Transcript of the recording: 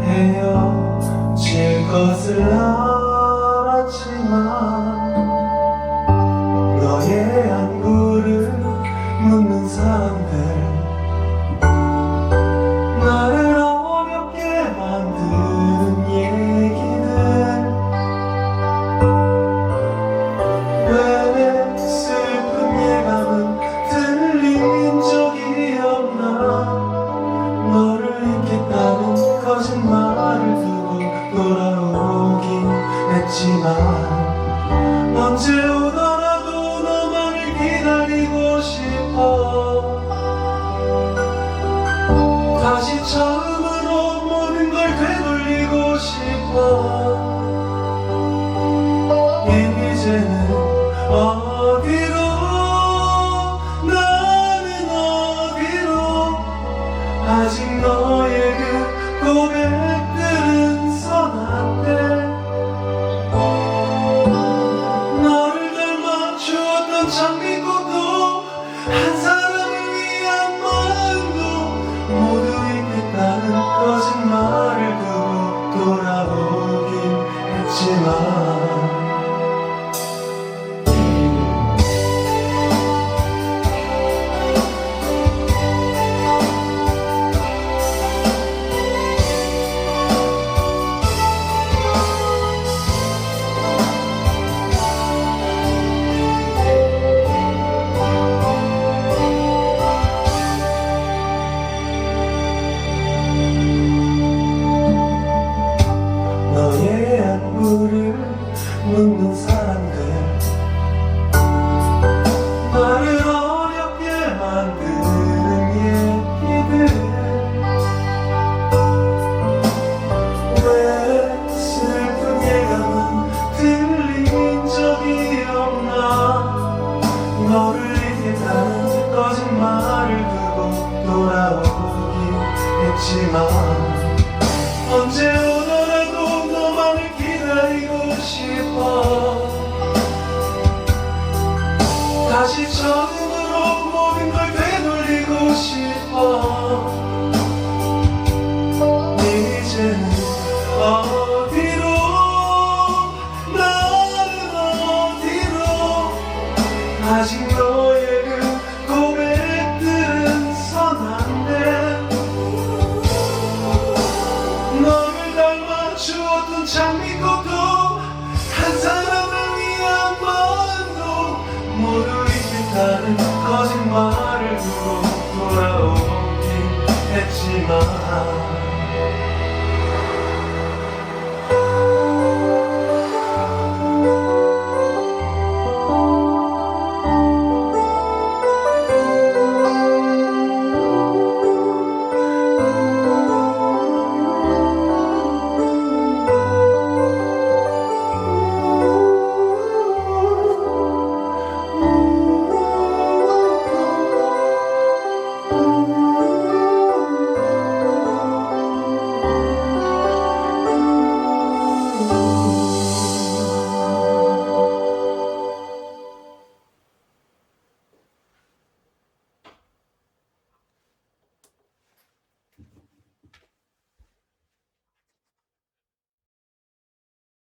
헤어질 것을 알았지만 언제 오더라도 너만을 기다리고 싶어. 다시 처음으로 모든 걸 되돌리고 싶어. 이제는 어디로 Oh. 없지만 언제 오더라도 너만 기다리고 싶어 다시 처음 참 믿고도 한 사람을 위해 한 번도 모두 잊겠다는 거짓말을 두고 돌아오긴 했지만